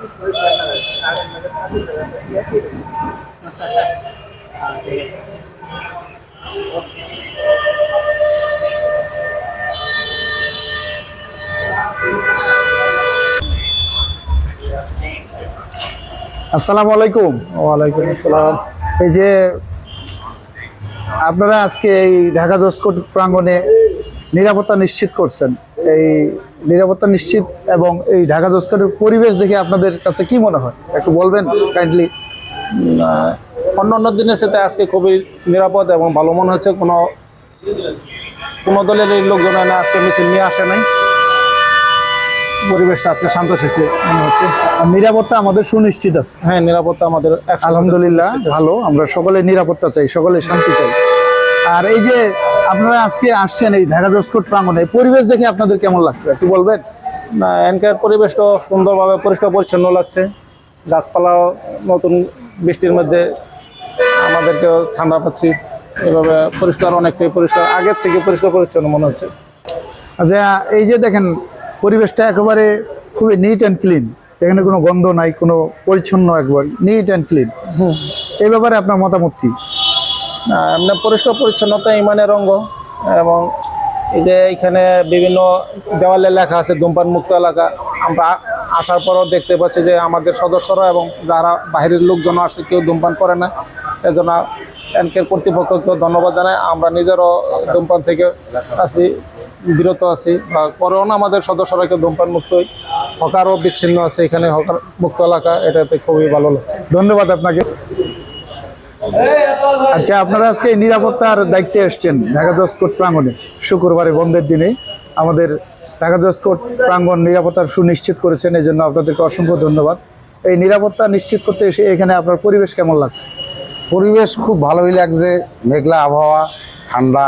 আসসালামু আলাইকুম ওয়ালাইকুম আসসালাম। এই যে আপনারা আজকে এই ঢাকা জস্কোট প্রাঙ্গনে নিরাপত্তা নিশ্চিত করছেন। এই নিরাপত্তা নিশ্চিত এবং এই ঢাকা জসকোটের পরিবেশ দেখে আপনাদের কাছে কি মনে হয়? একটু বলবেন কাইন্ডলি অন্য অন্য দিনের সাথে আজকে খুবই নিরাপদ এবং ভালো মনে হচ্ছে। কোনো কোনো দলের এই লোকজন আজকে মিছিল নিয়ে আসে নাই। পরিবেশটা আজকে শান্ত সৃষ্টি মনে হচ্ছে। নিরাপত্তা আমাদের সুনিশ্চিত আছে। হ্যাঁ নিরাপত্তা আমাদের 100% আলহামদুলিল্লাহ ভালো। আমরা সকলে নিরাপত্তা চাই সকলে শান্তি চাই। আর এই যে আপনারা আজকে আসছেন এই ঢাকা জসকোট প্রাঙ্গণে পরিবেশ দেখে আপনাদের কেমন লাগছে? একটু বলবেন? না এনকার পরিবেশটা সুন্দরভাবে পরিষ্কার পরিচ্ছন্ন লাগছে। গাছপালাও নতুন বৃষ্টির মধ্যে আমাদেরকেও ঠান্ডা পাচ্ছি। এভাবে পরিষ্কার অনেকটাই পরিষ্কার আগের থেকে পরিষ্কার পরিচ্ছন্ন মনে হচ্ছে। আচ্ছা এই যে দেখেন পরিবেশটা একেবারে খুবই নিট অ্যান্ড ক্লিন এখানে কোনো গন্ধ নাই কোনো পরিচ্ছন্ন একবার নিট অ্যান্ড ক্লিন এই ব্যাপারে আপনার মতামত কি? এমনি পরিষ্কার পরিচ্ছন্নতা, ইমানের অঙ্গ। এবং এই যে এখানে বিভিন্ন দেওয়ালে লেখা আছে, ধূমপান মুক্ত এলাকা। আমরা আসার পরও দেখতে পাচ্ছি যে আমাদের সদস্যরা এবং যারা বাইরের লোকজন আসছে কেউ ধূমপান করে না। এজন্য এনকের কর্তৃপক্ষকেও ধন্যবাদ জানাই। আমরা নিজেরও ধূমপান থেকে আছি, বিরত আছি। বা করেও না, আমাদের সদস্যরা কেউ ধূমপান মুক্তই হকারও বিচ্ছিন্ন আছে। এখানে হকার মুক্ত এলাকা, এটাতে খুবই ভালো লাগছে। ধন্যবাদ আপনাকে। আচ্ছা আপনারা আজকে নিরাপত্তার দায়িত্বে এসছেন ঢাকা জসকোট প্রাঙ্গণে। শুক্রবারে বন্ধের দিনে আমাদের ঢাকা জসকোট প্রাঙ্গণ নিরাপত্তার সুনিশ্চিত করেছেন, এই জন্য আপনাদেরকে অসংখ্য ধন্যবাদ। এই নিরাপত্তা নিশ্চিত করতে এসে এখানে আপনার পরিবেশ কেমন লাগছে? পরিবেশ খুব ভালোই লাগছে, মেঘলা আবহাওয়া, ঠান্ডা,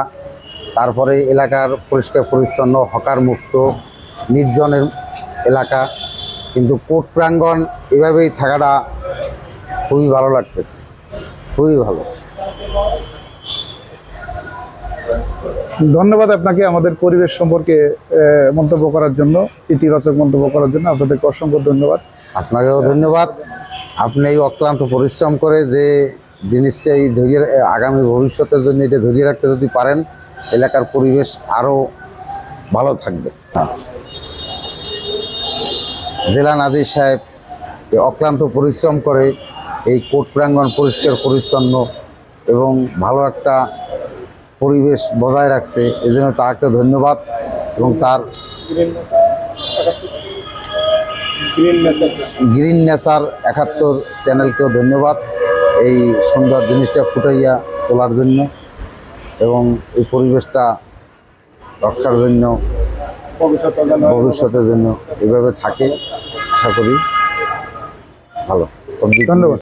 তারপরে এলাকার পরিষ্কার, পরিচ্ছন্ন হকার মুক্ত নির্জনের এলাকা। কিন্তু কোর্ট প্রাঙ্গণ এভাবেই থাকাটা খুবই ভালো লাগতেছে। খুবই ভালো। ধন্যবাদ আপনাকে আমাদের পরিবেশ সম্পর্কে মন্তব্য করার জন্য ইতিবাচক মন্তব্য করার জন্য। আপনাদেরকে অসংখ্য ধন্যবাদ। আপনাকেও ধন্যবাদ। আপনি এই অক্লান্ত পরিশ্রম করে যে জিনিসটা এই ধরিয়ে আগামী ভবিষ্যতের জন্য এটা ধরিয়ে রাখতে যদি পারেন এলাকার পরিবেশ আরও ভালো থাকবে। জেলা নাজির সাহেব অক্লান্ত পরিশ্রম করে এই কোর্ট প্রাঙ্গণ পরিষ্কার, পরিচ্ছন্ন এবং ভালো একটা পরিবেশ বজায় রাখছে। এজন্য তাকে ধন্যবাদ এবং তার গ্রিন নেচার একাত্তর চ্যানেলকেও ধন্যবাদ। এই সুন্দর জিনিসটা ফুটাইয়া তোলার জন্য এবং এই পরিবেশটা রক্ষার জন্য, ভবিষ্যতের জন্য এভাবে থাকে। আশা করি ভালো। ধন্যবাদ।